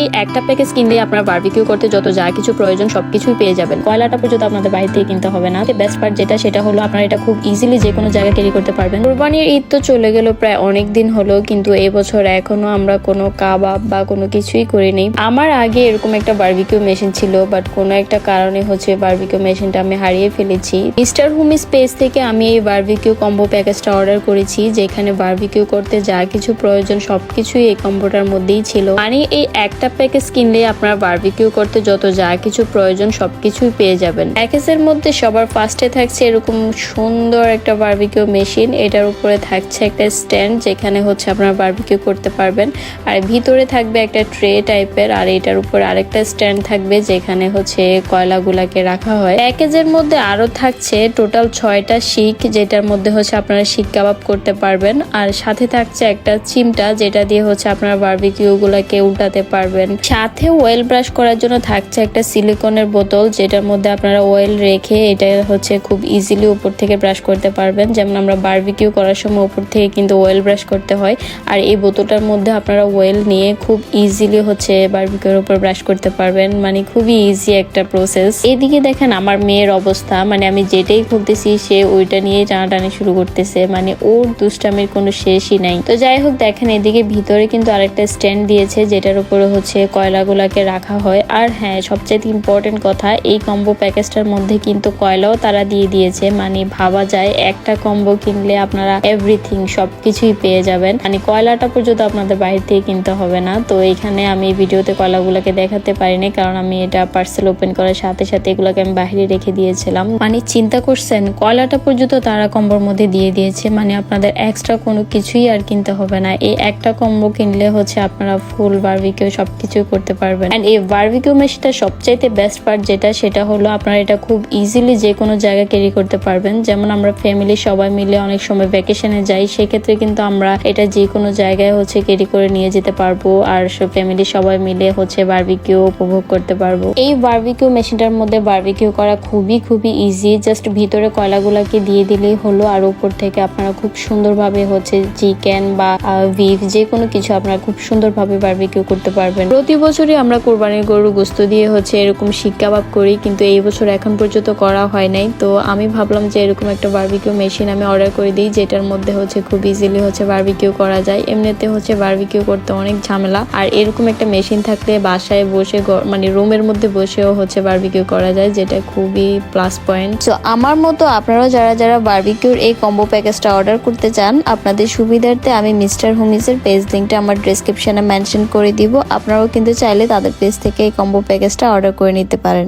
এই একটা প্যাকেজ কিনলে আপনার বারবিকিউ করতে যত যা কিছু প্রয়োজন সবকিছুই পেয়ে যাবেন। কয়লাটা পর্যন্ত আপনাদের বাইরে থেকে কিনতে হবে না। বেস্ট পার্ট যেটা, সেটা হলো আপনারা এটা খুব ইজিলি যে কোনো জায়গায় ক্যারি করতে পারবেন। কোরবানির ঈদ তো চলে গেল প্রায় অনেক দিন হলো, কিন্তু এবছর এখনও আমরা কোনো কাবাব বা কোনো কিছুই করিনি। আমার আগে এরকম একটা বারবিকিউ মেশিন ছিল বাট কোনো একটা কারণে হচ্ছে বার্বিকিউ মেশিনটা আমি হারিয়ে ফেলেছি। মিস্টার হুমি স্পেস থেকে আমি এই বারবিকিউ কম্বো প্যাকেজটা অর্ডার করেছি, যেখানে বারবিকিউ করতে যা কিছু প্রয়োজন সবকিছুই এই কম্বোটার মধ্যেই ছিল। মানে এই একটা প্যাকেজ কিনলে আপনার বারবিকিউ করতে যত যা কিছু প্রয়োজন সবকিছুই পেয়ে যাবেন। প্যাকেজের মধ্যে সবার ফার্স্টে থাকছে এরকম সুন্দর একটা বারবিকিউ মেশিন এটার উপরে থাকছে একটা স্ট্যান্ড যেখানে হচ্ছে আপনার বারবিকিউ করতে পারবেন। আর ভিতরে থাকবে একটা ট্রে টাইপের আর এটার উপর আরেকটা স্ট্যান্ড থাকবে যেখানে হচ্ছে কয়লাগুলাকে রাখা হয়। প্যাকেজের মধ্যে আরও থাকছে টোটাল ছয়টা শিক যেটার মধ্যে হচ্ছে আপনারা শিক কাবাব করতে পারবেন। আর সাথে থাকছে একটা চিমটা যেটা দিয়ে হচ্ছে আপনার বারবিকিউ গুলাকে উল্টাতে পারবেন। সাথে অয়েল ব্রাশ করার জন্য থাকছে একটা সিলিকনের বোতল, যেটার মধ্যে আপনারা অয়েল রেখে এটা হচ্ছে খুব ইজিলি উপর থেকে ব্রাশ করতে পারবেন। যেমন আমরা বারবিকিউ করার সময় উপর থেকে কিন্তু অয়েল ব্রাশ করতে হয়। আর এই বোতলটার মধ্যে আপনারা অয়েল নিয়ে খুব ইজিলি হচ্ছে বারবিকিউর উপর ব্রাশ করতে পারবেন। মানে খুবই ইজি একটা প্রসেস এদিকে দেখেন আমার মেয়ের অবস্থা। মানে আমি যেটাই খুলতেছি, সে ওইটা নিয়ে টানাটানি শুরু করতেছে। মানে ওর দুষ্টামির কোনো শেষই নাই। তো যাই হোক, দেখেন এদিকে ভিতরে কিন্তু আরেকটা স্ট্যান্ড দিয়েছে, যেটার উপরে হচ্ছে কয়লাগুলাকে রাখা হয়। আর হ্যাঁ সবচেয়ে ইম্পর্টেন্ট কথা, এই কম্বো প্যাকেজটার মধ্যে কিন্তু কয়লাও তারা দিয়ে দিয়েছে। মানে ভাবা যায়, একটা কম্বো কিনলে আপনারা এভরিথিং সবকিছুই পেয়ে যাবেন। মানে কয়লাটা পর্যন্ত আপনাদের বাইরে থেকে কিনতে হবে না। তো এখানে আমি ভিডিওতে কয়লাগুলোকে দেখাতে পারিনি, কারণ আমি এটা পার্সেল ওপেন করার সাথে সাথে এগুলোকে আমি বাইরে রেখে দিয়েছিলাম। মানে চিন্তা করছেন, কয়লাটা পর্যন্ত তারা কম্বোর মধ্যে দিয়ে দিয়েছে? মানে আপনাদের এক্সট্রা কোনো কিছুই আর কিনতে হবে না। এই একটা কম্বো কিনলে হচ্ছে আপনারা ফুল বারবিকিউ সবকিছুই করতে পারবেন। এন্ড এই বারবিকিউ মেশিনটা সবচাইতে বেস্ট পার্ট যেটা, সেটা হলো আপনারা এটা খুব ইজিলি যে কোনো জায়গায় ক্যারি করতে পারবেন। যেমন আমরা ফ্যামিলি সবাই মিলে অনেক সময় ভ্যাকেশনে যাই, সেক্ষেত্রে কিন্তু আমরা এটা যে কোনো জায়গায় হচ্ছে ক্যারি করে নিয়ে যেতে পারব। আর ফ্যামিলি সবাই মিলে হচ্ছে বারবিকিউ উপভোগ করতে পারব। এই বারবিকিউ মেশিনটার মধ্যে বারবিকিউ করা খুবই খুবই ইজি জাস্ট ভিতরে কয়লাগুলাকে দিয়ে দিলেই হলো, আর উপর থেকে আপনারা খুব সুন্দরভাবে হচ্ছে চিকেন বা বিফ যে কোনো কিছু আপনারা খুব সুন্দরভাবে বারবিকিউ করতে পারবেন। প্রতি বছরই আমরা কোরবানির গরু গোস্ত দিয়ে হচ্ছে এরকম শিক করি, কিন্তু এই বছর এখন পর্যন্ত করা হয় নাই। তো আমি ভাবলাম যে এরকম একটা বারবিকিউ মেশিন আমি অর্ডার করে দিই, যেটার মধ্যে হচ্ছে খুব ইজিলি হচ্ছে বার্বিকিউ করা যায়। এমনিতে হচ্ছে বারবিকিউ করতে অনেক ঝামেলা। আর এরকম একটা মেশিন থাকলে বাসায় বসে মানে রুমের মধ্যে বসেও হচ্ছে বার্বিকিউ করা যায়, যেটা খুবই প্লাস পয়েন্ট তো আমার মতো আপনারাও যারা যারা বার্বিকিউর এই কম্বো প্যাকেজটা অর্ডার করতে চান, আপনাদের সুবিধার্থে আমি মিস্টার হোমিসের পেজ লিঙ্কটা আমার ডেসক্রিপশনে মেনশন করে দিব। আপনারাও কিন্তু চাইলে তাদের পেজ থেকে এই কম্বো প্যাকেজটা অর্ডার করে নিতে পারেন।